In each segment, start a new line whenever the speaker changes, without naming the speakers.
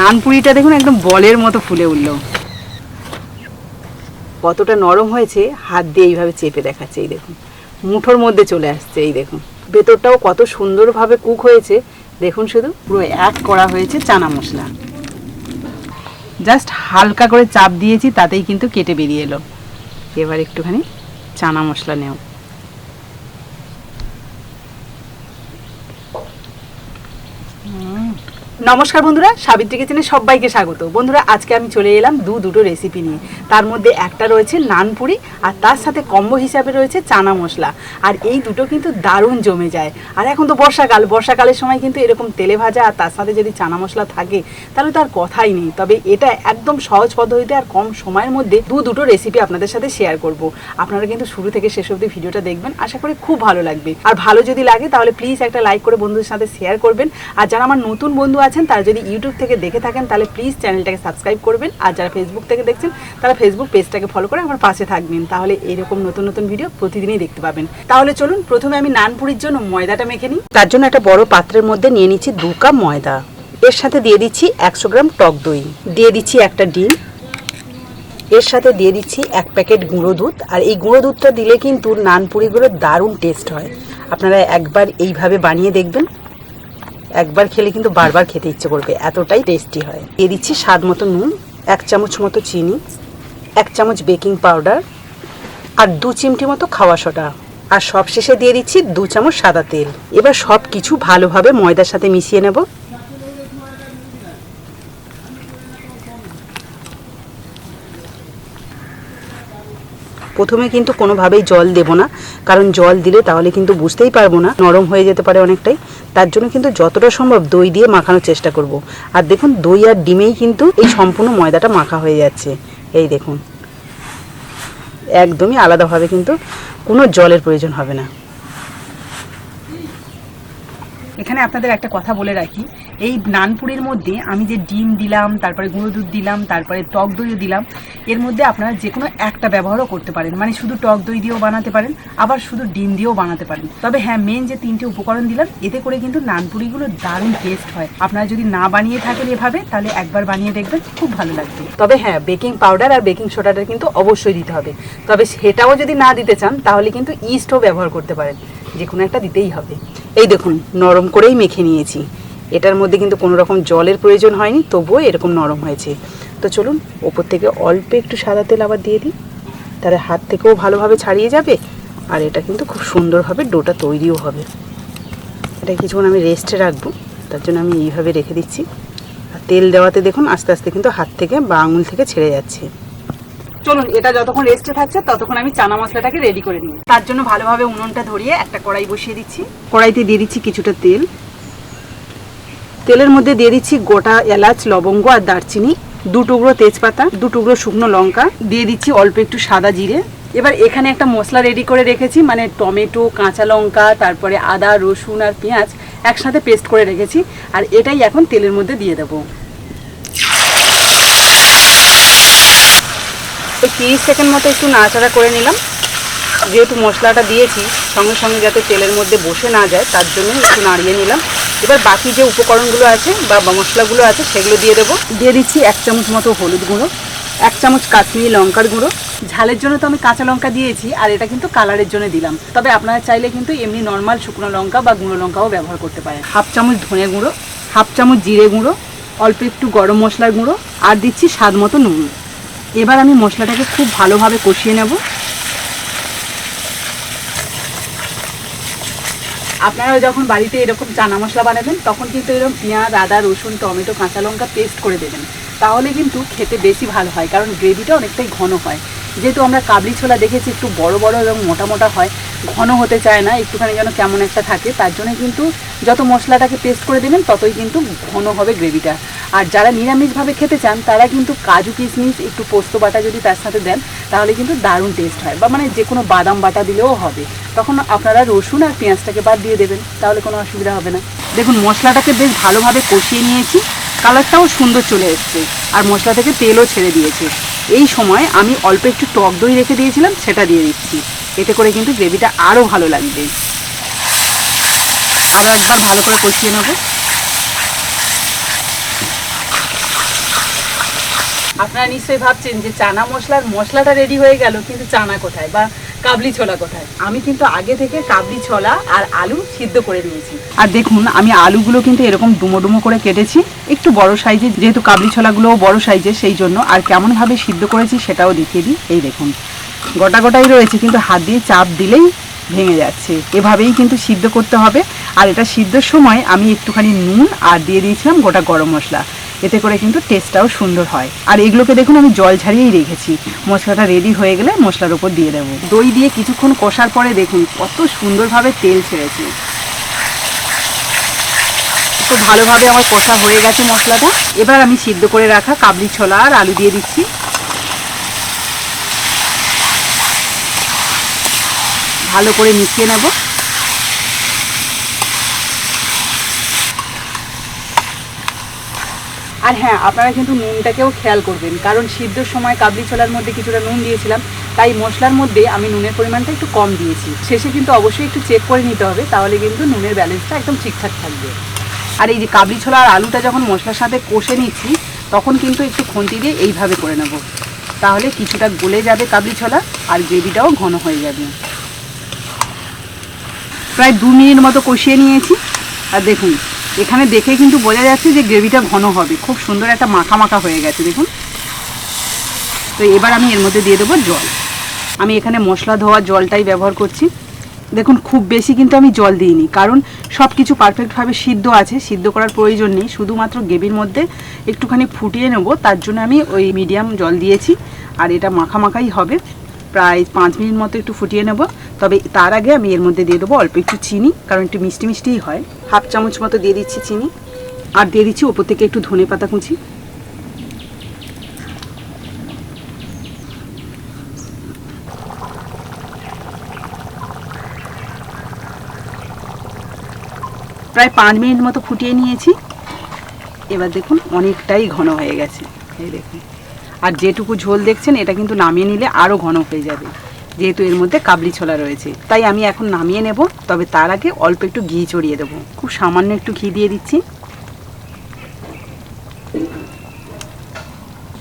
নানপুরিটা দেখুন একদম বলের মতো ফুলে উঠল। কতটা নরম হয়েছে, হাত দিয়ে এইভাবে চেপে দেখাচ্ছে, এই দেখুন। মুঠোর মধ্যে চলে আসছে, এই দেখুন। ভেতরটাও কত সুন্দরভাবে কুক হয়েছে। দেখুন শুধু, পুরো এক করা হয়েছে চানা মশলা। জাস্ট হালকা করে চাপ দিয়েছি, তাতেই কিন্তু কেটে বেরিয়ে এলো। এবার একটুখানি চানা মশলা নেও নমস্কার বন্ধুরা, সাবিত্রী কিচেনে সবাইকে স্বাগত। বন্ধুরা, আজকে আমি চলে এলাম দু দুটো রেসিপি নিয়ে। তার মধ্যে একটা রয়েছে নানপুরি আর তার সাথে কম্বো হিসাবে রয়েছে চানা মশলা। আর এই দুটো কিন্তু দারুণ জমে যায়। আর এখন তো বর্ষাকাল, বর্ষাকালের সময় কিন্তু এরকম তেলে ভাজা আর তার সাথে যদি চানা মশলা থাকে, তাহলে তো আর কথাই নেই। তবে এটা একদম সহজ পদ্ধতিতে আর কম সময়ের মধ্যে দু দুটো রেসিপি আপনাদের সাথে শেয়ার করব। আপনারা কিন্তু শুরু থেকে শেষ অবধি ভিডিওটা দেখবেন, আশা করি খুব ভালো লাগবে। আর ভালো যদি লাগে, তাহলে প্লিজ একটা লাইক করে বন্ধুদের সাথে শেয়ার করবেন। আর যারা আমার নতুন বন্ধু আছেন, তারা যদি ইউটিউব থেকে দেখে থাকেন, তাহলে প্লিজ চ্যানেলটাকে সাবস্ক্রাইব করবেন। আর যারা ফেসবুক থেকে দেখছেন, তারা ফেসবুক পেজটাকে ফলো করে আমার পাশে থাকবেন। তাহলে এরকম নতুন নতুন ভিডিও প্রতিদিনই দেখতে পাবেন। তাহলে চলুন, প্রথমে আমি নানপুরির জন্য ময়দাটা মেখে নিই। তার জন্য একটা বড় পাত্রের মধ্যে নিয়ে নিচ্ছি দু কাপ ময়দা। এর সাথে দিয়ে দিচ্ছি একশো গ্রাম টক দই। দিয়ে দিচ্ছি একটা ডিম। এর সাথে দিয়ে দিচ্ছি এক প্যাকেট গুঁড়ো দুধ। আর এই গুঁড়ো দুধটা দিলে কিন্তু নানপুরিগুলো দারুণ টেস্ট হয়। আপনারা একবার এইভাবে বানিয়ে দেখবেন। একবার খেলে কিন্তু বারবার খেতে ইচ্ছে করবে, এতটাই টেস্টি হয়। দিয়ে দিচ্ছি স্বাদ মতো নুন, এক চামচ মতো চিনি, এক চামচ বেকিং পাউডার আর দু চিমটি মতো খাওয়া সোটা আর সব শেষে দিয়ে দিচ্ছি দু চামচ সাদা তেল। এবার সব কিছু ভালোভাবে ময়দার সাথে মিশিয়ে নেব। প্রথমে কিন্তু কোনোভাবেই জল দেব না, কারণ জল দিলে তাহলে কিন্তু বুঝতেই পারব না, নরম হয়ে যেতে পারে অনেকটাই। তার জন্য কিন্তু যতটা সম্ভব দই দিয়ে মাখানোর চেষ্টা করব। আর দেখুন, দই আর ডিমেই কিন্তু এই সম্পূর্ণ ময়দাটা মাখা হয়ে যাচ্ছে। এই দেখুন। একদমই আলাদাভাবে কিন্তু কোনো জলের প্রয়োজন হবে না। এখানে আপনাদের একটা কথা বলে রাখি। এই নানপুরির মধ্যে আমি যে ডিম দিলাম, তারপরে গুঁড়ো দুধ দিলাম, তারপরে টক দইও দিলাম, এর মধ্যে আপনারা যে কোনো একটা ব্যবহারও করতে পারেন। মানে শুধু টক দই দিয়েও বানাতে পারেন, আবার শুধু ডিম দিয়েও বানাতে পারেন। তবে হ্যাঁ মেন যে তিনটে উপকরণ দিলাম, এতে করে কিন্তু নানপুরিগুলো দারুণ টেস্ট হয়। আপনারা যদি না বানিয়ে থাকেন এভাবে, তাহলে একবার বানিয়ে দেখবেন, খুব ভালো লাগবে। তবে হ্যাঁ বেকিং পাউডার আর বেকিং সোডাটা কিন্তু অবশ্যই দিতে হবে। তবে সেটাও যদি না দিতে চান, তাহলে কিন্তু ইস্টও ব্যবহার করতে পারেন। যে কোনো একটা দিতেই হবে। এই দেখুন, নরম করেই মেখে নিয়েছি। এটার মধ্যে কিন্তু কোনো রকম জলের প্রয়োজন হয়নি, তবুও এরকম নরম হয়েছে। তো চলুন, ওপর থেকে অল্প একটু সাদা তেল আবার দিয়ে দিই। তাহলে হাত থেকেও ভালোভাবে ছাড়িয়ে যাবে, আর এটা কিন্তু খুব সুন্দরভাবে ডোটা তৈরিও হবে। এটা কিছুক্ষণ আমি রেস্টে রাখব, তার জন্য আমি এইভাবে রেখে দিচ্ছি। আর তেল দেওয়াতে দেখুন, আস্তে আস্তে কিন্তু হাত থেকে বা আঙুল থেকে ছেড়ে যাচ্ছে। চলুন, এটা যতক্ষণ রেস্টে থাকছে, ততক্ষণ আমি চানা মশলাটাকে রেডি করে নিই। তার জন্য ভালোভাবে উনুনটা ধরিয়ে একটা কড়াই বসিয়ে দিচ্ছি। কড়াইতে দিয়ে দিচ্ছি কিছুটা তেল। তেলের মধ্যে দিয়ে দিচ্ছি গোটা এলাচ, লবঙ্গ আর দারচিনি, দু টুকরো তেজপাতা, দু টুকরো শুকনো লঙ্কা, দিয়ে দিচ্ছি অল্প একটু সাদা জিরে। এবার এখানে একটা মশলা রেডি করে রেখেছি মানে টমেটো, কাঁচা লঙ্কা, তারপরে আদা, রসুন আর পেঁয়াজ একসাথে পেস্ট করে রেখেছি। আর এটাই এখন তেলের মধ্যে দিয়ে দেবো। ওই তিরিশ সেকেন্ড মতো একটু নাড়াচাড়া করে নিলাম। যেহেতু মশলাটা দিয়েছি, সঙ্গে সঙ্গে যাতে তেলের মধ্যে বসে না যায়, তার জন্য একটু নাড়িয়ে নিলাম। এবার বাকি যে উপকরণগুলো আছে বা মশলাগুলো আছে, সেগুলো দিয়ে দেবো। দিয়ে দিচ্ছি এক চামচ মতো হলুদ গুঁড়ো, এক চামচ কাশ্মীরি লঙ্কার গুঁড়ো। ঝালের জন্য তো আমি কাঁচা লঙ্কা দিয়েছি, আর এটা কিন্তু কালারের জন্য দিলাম। তবে আপনারা চাইলে কিন্তু এমনি নর্মাল শুকনো লঙ্কা বা গুঁড়ো লঙ্কাও ব্যবহার করতে পারেন। হাফ চামচ ধনে গুঁড়ো, হাফ চামচ জিরে গুঁড়ো, অল্প একটু গরম মশলার গুঁড়ো, আর দিচ্ছি স্বাদ মতো নুন। এবার আমি মশলাটাকে খুব ভালোভাবে কষিয়ে নেব। আপনারা যখন বাড়িতে এরকম চানা মশলা বানাবেন, তখন কিন্তু এরকম পেঁয়াজ, আদা, রসুন, টমেটো, কাঁচা লঙ্কা পেস্ট করে দেবেন। তাহলে কিন্তু খেতে বেশি ভালো হয়, কারণ গ্রেভিটা অনেকটাই ঘন হয়। যেহেতু আমরা কাবলি ছোলা দেখেছি, একটু বড় বড় এবং মোটা মোটা হয়, ঘন হতে চায় না, একটুখানি যেন কেমন একটা থাকে, তার জন্য কিন্তু যত মশলাটাকে পেস্ট করে দেবেন, ততই কিন্তু ঘন হবে গ্রেভিটা। আর যারা নিরামিষভাবে খেতে চান, তারা কিন্তু কাজু কিশমিশ, একটু পোস্ত বাটা যদি তার সাথে দেন, তাহলে কিন্তু দারুণ টেস্ট হয় বা মানে যে কোনো বাদাম বাটা দিলেও হবে। তখন আপনারা রসুন আর পেঁয়াজটাকে বাদ দিয়ে দেবেন, তাহলে কোনো অসুবিধা হবে না। দেখুন, মশলাটাকে বেশ ভালোভাবে কষিয়ে নিয়েছি, কালারটাও সুন্দর চলে এসছে আর মশলা থেকে তেলও ছেড়ে দিয়েছে। এই সময় আমি অল্প একটু টক দই রেখে দিয়েছিলাম, সেটা দিয়ে দিচ্ছি। এতে করে কিন্তু গ্রেভিটা আরও ভালো লাগবে। আরও একবার ভালো করে কষিয়ে নেব। আপনারা নিশ্চয়ই ভাবছেন যে চানা মশলার মশলাটা রেডি হয়ে গেল, কিন্তু চানা কোথায়? বা কাবলি ছোলা কোথায়? আমি কিন্তু আগে থেকে কাবলি ছোলা আর আলু সিদ্ধ করে নিয়েছি। আর দেখুন, আমি আলুগুলো কিন্তু এরকম ডুমো ডুমো করে কেটেছি। একটু বড় সাইজে, যেহেতু কাবলি ছোলাগুলোও বড় সাইজে, সেই জন্য আর কেমনভাবে সিদ্ধ করেছি সেটাও দেখিয়ে দিই। এই দেখুন, গোটা গোটাই রয়েছে, কিন্তু হাত দিয়ে চাপ দিলেই ভেঙে যাচ্ছে। এভাবেই কিন্তু সিদ্ধ করতে হবে। আর এটা সিদ্ধর সময় আমি একটুখানি নুন আর দিয়ে দিয়েছিলাম গোটা গরম মশলা। এতে করে কিন্তু টেস্টটাও সুন্দর হয়। আর এগুলোকে দেখুন, আমি জল ছাড়িয়েই রেখেছি। মশলাটা রেডি হয়ে গেলে মশলার উপর দিয়ে দেবো। দই দিয়ে কিছুক্ষণ কষার পরে দেখুন, কত সুন্দরভাবে তেল ছেড়েছে। খুব ভালোভাবে আমার কষা হয়ে গেছে মশলাটা। এবার আমি সিদ্ধ করে রাখা কাবলি ছোলা আর আলু দিয়ে দিচ্ছি। ভালো করে মিশিয়ে নেব। আর হ্যাঁ আপনারা কিন্তু নুনটাকেও খেয়াল করবেন, কারণ সিদ্ধর সময় কাবলি ছোলার মধ্যে কিছুটা নুন দিয়েছিলাম, তাই মশলার মধ্যে আমি নুনের পরিমাণটা একটু কম দিয়েছি। শেষে কিন্তু অবশ্যই একটু চেক করে নিতে হবে, তাহলে কিন্তু নুনের ব্যালেন্সটা একদম ঠিকঠাক থাকবে। আর এই যে কাবলি ছোলা আর আলুটা যখন মশলার সাথে কষে নিচ্ছি, তখন কিন্তু একটু খুন্তি দিয়ে এইভাবে করে নেব। তাহলে কিছুটা গলে যাবে কাবলি ছোলা, আর গ্রেভিটাও ঘন হয়ে যাবে। প্রায় দু মিনিট মতো কষিয়ে নিয়েছি। আর দেখুন এখানে দেখে কিন্তু বোঝা যাচ্ছে যে গ্রেভিটা ঘন হবে। খুব সুন্দর একটা মাখা মাখা হয়ে গেছে, দেখুন। তো এবার আমি এর মধ্যে দিয়ে দেবো জল। আমি এখানে মশলা ধোয়া জলটাই ব্যবহার করছি। দেখুন, খুব বেশি কিন্তু আমি জল দিইনি, কারণ সব কিছু পারফেক্টভাবে সিদ্ধ আছে, সিদ্ধ করার প্রয়োজন নেই। শুধুমাত্র গ্রেভির মধ্যে একটুখানি ফুটিয়ে নেব, তার জন্য আমি ওই মিডিয়াম জল দিয়েছি, আর এটা মাখা মাখাই হবে। প্রায় পাঁচ মিনিট মতো একটু ফুটিয়ে নেব। তবে তার আগে আমি এর মধ্যে দিয়ে দেবো অল্প একটু চিনি, কারণ একটু মিষ্টি মিষ্টিই হয়। হাফ চামচ মতো দিয়ে দিচ্ছি চিনি, আর দিয়ে দিচ্ছি ওপর থেকে একটু ধনে পাতা কুচি। প্রায় পাঁচ মিনিট মতো ফুটিয়ে নিয়েছি। এবার দেখুন, অনেকটাই ঘন হয়ে গেছে। এই দেখুন। আর যেটুকু ঝোল দেখছেন, এটা কিন্তু নামিয়ে নিলে আরও ঘন হয়ে যাবে। যেহেতু এর মধ্যে কাবলি ছোলা রয়েছে। তাই আমি এখন নামিয়ে নেব, তবে তার আগে অল্প একটু ঘি চড়িয়ে দেবো। খুব সামান্য একটু ঘি দিয়ে দিচ্ছি।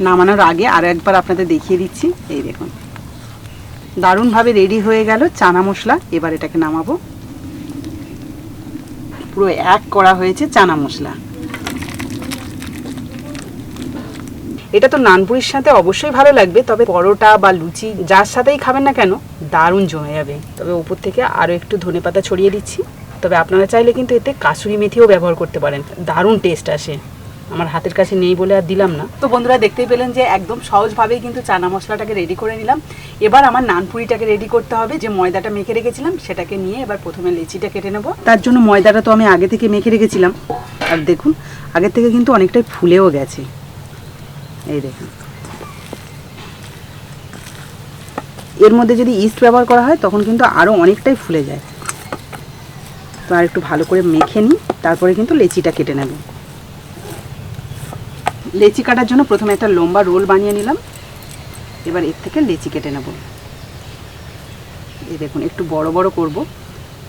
নামানোর আগে আরও একবার আপনাদের দেখিয়ে দিচ্ছি। এই দেখুন। দারুণভাবে রেডি হয়ে গেল চানা মশলা। এবার এটাকে নামাবো। পুরো এক করা হয়েছে চানা মশলা। এটা তো নানপুরির সাথে অবশ্যই ভালো লাগবে, তবে পরোটা বা লুচি যার সাথেই খাবেন না কেন, দারুণ জমে যাবে। তবে উপর থেকে আরও একটু ধনেপাতা ছড়িয়ে দিচ্ছি। তবে আপনারা চাইলে কিন্তু এতে কাসুরি মেথিও ব্যবহার করতে পারেন, দারুণ টেস্ট আসে। আমার হাতের কাছে নেই বলে আর দিলাম না। তো বন্ধুরা দেখতেই পেলেন যে একদম সহজভাবেই কিন্তু চানা মশলাটাকে রেডি করে নিলাম। এবার আমার নানপুরিটাকে রেডি করতে হবে, যে ময়দাটা মেখে রেখেছিলাম সেটাকে নিয়ে এবার প্রথমে লেচিটা কেটে নেব। তার জন্য ময়দাটা তো আমি আগে থেকে মেখে রেখেছিলাম। আর দেখুন, আগের থেকে কিন্তু অনেকটাই ফুলেও গেছে। এই দেখুন। এর মধ্যে যদি ইস্ট ব্যবহার করা হয়, তখন কিন্তু আরও অনেকটাই ফুলে যায়। তো আর একটু ভালো করে মেখে নিই, তারপরে কিন্তু লেচিটা কেটে নেব। লেচি কাটার জন্য প্রথমে একটা লম্বা রোল বানিয়ে নিলাম। এবার এর থেকে লেচি কেটে নেব। এই দেখুন, একটু বড় বড় করব।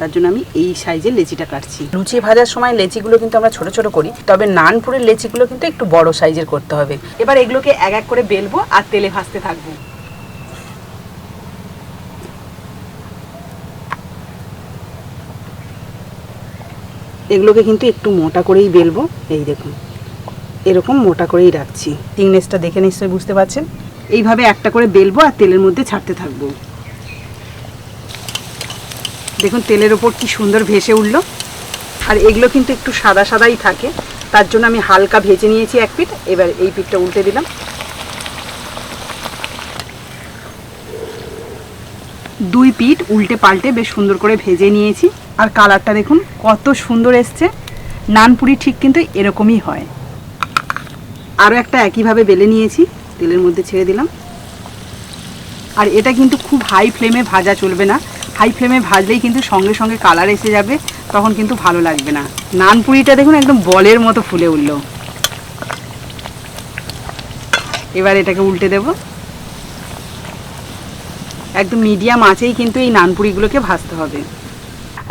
তার জন্য আমি এই সাইজের লেচিটা কাটছি। লুচি ভাজার সময় লেচিগুলো কিন্তু আমরা ছোট ছোট করি তবে নানপুরের লেচিগুলো কিন্তু একটু বড় সাইজের করতে হবে। এবার এগুলোকে এক এক করে বেলবো আর তেলে ভাজতে থাকব। এগুলোকে কিন্তু একটু মোটা করেই বেলবো এই দেখুন। এরকম মোটা করেই রাখছি। থিকনেসটা দেখে নিশ্চয়ই বুঝতে পারছেন? এইভাবে একটা করে বেলবো আর তেলের মধ্যে ছাড়তে থাকব। দেখুন, তেলের ওপর কি সুন্দর ভেসে উঠল। আর এগুলো কিন্তু একটু সাদা সাদাই থাকে। তার জন্য আমি হালকা ভেজে নিয়েছি এক পিঠ। এবার এই পিঠটা উল্টে দিলাম। দুই পিঠ উল্টে পাল্টে বেশ সুন্দর করে ভেজে নিয়েছি। আর কালারটা দেখুন, কত সুন্দর এসছে। নানপুরি ঠিক কিন্তু এরকমই হয়। আরও একটা একইভাবে বেলে নিয়েছি। তেলের মধ্যে ছেড়ে দিলাম। আর এটা কিন্তু খুব হাই ফ্লেমে ভাজা চলবে না। হাই ফ্লেমে ভাজলেই কিন্তু সঙ্গে সঙ্গে কালার এসে যাবে, তখন কিন্তু ভালো লাগবে না। নানপুরিটা দেখুন একদম বলের মতো ফুলে উঠল। এবার এটাকে উল্টে দেব। একদম মিডিয়াম আছেই কিন্তু এই নানপুরিগুলোকে ভাজতে হবে।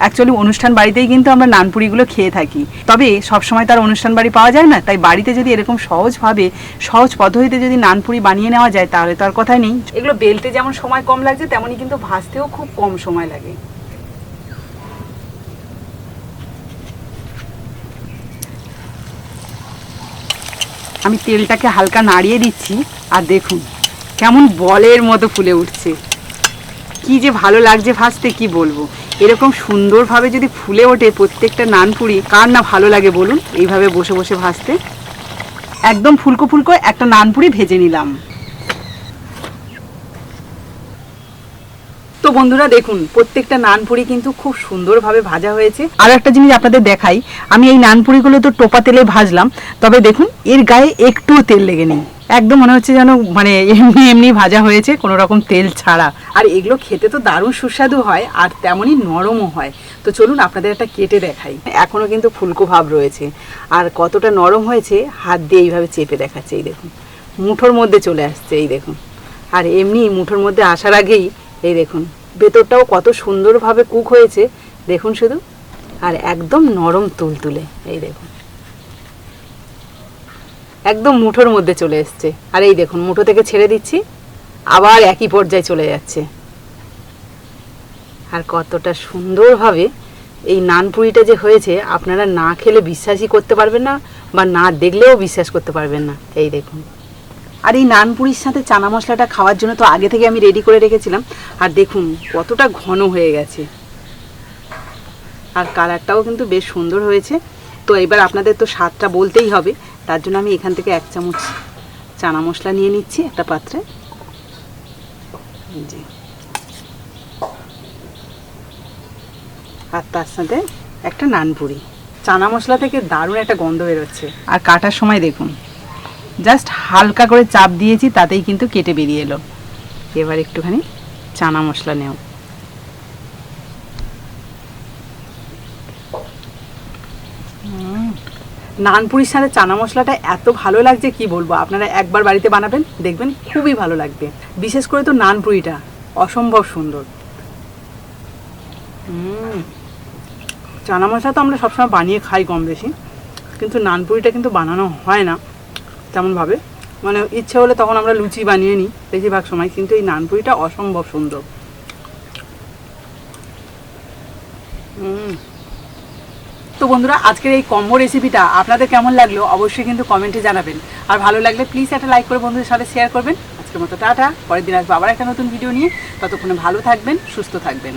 অ্যাকচুয়ালি অনুষ্ঠান বাড়িতেই কিন্তু আমরা নানপুরিগুলো খেয়ে থাকি। তবে সবসময় তার অনুষ্ঠান বাড়ি পাওয়া যায় না, তাই বাড়িতে যদি এরকম সহজভাবে, সহজ পদ্ধতিতে যদি নানপুরি বানিয়ে নেওয়া যায়, তাহলে তার কথাই নেই। এগুলো বেলতে যেমন সময় কম লাগছে, তেমনই কিন্তু ভাজতেও খুব কম সময় লাগে। আমি তেলটাকে হালকা নাড়িয়ে দিচ্ছি, আর দেখুন, কেমন বলের মতো ফুলে উঠছে। কি যে ভালো লাগছে ভাজতে, কি বলব? এরকম সুন্দরভাবে যদি ফুলে ওঠে প্রত্যেকটা নানপুরি কার না ভালো লাগে বলুন? এইভাবে বসে বসে ভাজতে। একদম ফুলকো ফুলকো একটা নানপুরি ভেজে নিলাম। তো বন্ধুরা দেখুন, প্রত্যেকটা নানপুরি কিন্তু খুব সুন্দরভাবে ভাজা হয়েছে। আর একটা জিনিস আপনাদের দেখাই, আমি এই নানপুরিগুলো তো টোপা তেলে ভাজলাম, তবে দেখুন, এর গায়ে একটুও তেল লেগে নেই। একদম মনে হচ্ছে যেন মানে এমনি এমনি ভাজা হয়েছে, কোনো রকম তেল ছাড়া। আর এগুলো খেতে তো দারুণ সুস্বাদু হয় আর তেমনই নরমও হয়। তো চলুন আপনাদের একটা কেটে দেখাই। এখনও কিন্তু ফুলকো ভাব রয়েছে। আর কতটা নরম হয়েছে, হাত দিয়ে এইভাবে চেপে দেখাচ্ছে, এই দেখুন। মুঠোর মধ্যে চলে আসছে, এই দেখুন। আর এমনি মুঠোর মধ্যে আসার আগেই, এই দেখুন, ভেতরটাও কত সুন্দরভাবে কুক হয়েছে। দেখুন শুধু। আর একদম নরম তুলতুলে, এই দেখুন। একদম মুঠোর মধ্যে চলে এসছে। আর এই দেখুন, মুঠো থেকে ছেড়ে দিচ্ছি, আবার একই পর্যায়ে চলে যাচ্ছে। আর কতটা সুন্দরভাবে এই নানপুরিটা যে হয়েছে, আপনারা না খেলে বিশ্বাসই করতে পারবেন না, বা না দেখলেও বিশ্বাস করতে পারবেন না। এই দেখুন। আর এই নানপুরির সাথে চানা মশলাটা খাওয়ার জন্য তো আগে থেকে আমি রেডি করে রেখেছিলাম। আর দেখুন, কতটা ঘন হয়ে গেছে। আর কালারটাও কিন্তু বেশ সুন্দর হয়েছে। তো এবার আপনাদের তো স্বাদটা বলতেই হবে। তার জন্য আমি এখান থেকে এক চামচ চানা মশলা নিয়ে নিচ্ছি, একটা পাত্রে। জি আর তার সাথে একটা নানপুরি। চানা মশলা থেকে দারুণ একটা গন্ধ বেরোচ্ছে। আর কাটার সময় দেখুন, জাস্ট হালকা করে চাপ দিয়েছি, তাতেই কিন্তু কেটে বেরিয়ে এলো। এবার একটুখানি চানা মশলা নেও নানপুরির সাথে চানা মশলাটা এত ভালো লাগছে, কি বলব? আপনারা একবার বাড়িতে বানাবেন, দেখবেন খুবই ভালো লাগবে। বিশেষ করে তো নানপুরিটা, অসম্ভব সুন্দর। চানা মশলা তো আমরা সবসময় বানিয়ে খাই কম বেশি, কিন্তু নানপুরিটা কিন্তু বানানো হয় না তেমনভাবে। মানে ইচ্ছে হলে তখন আমরা লুচি বানিয়ে নিই বেশিরভাগ সময়, কিন্তু এই নানপুরিটা অসম্ভব সুন্দর। উম। তো বন্ধুরা, আজকের এই কম্বো রেসিপিটা আপনাদের কেমন লাগল অবশ্যই কিন্তু কমেন্টে জানাবেন। আর ভালো লাগলে প্লিজ একটা লাইক করে বন্ধুদের সাথে শেয়ার করবেন। আজকের মতো টাটা, পরের দিন আসব আবার একটা নতুন ভিডিও নিয়ে। ততক্ষণে ভালো থাকবেন, সুস্থ থাকবেন।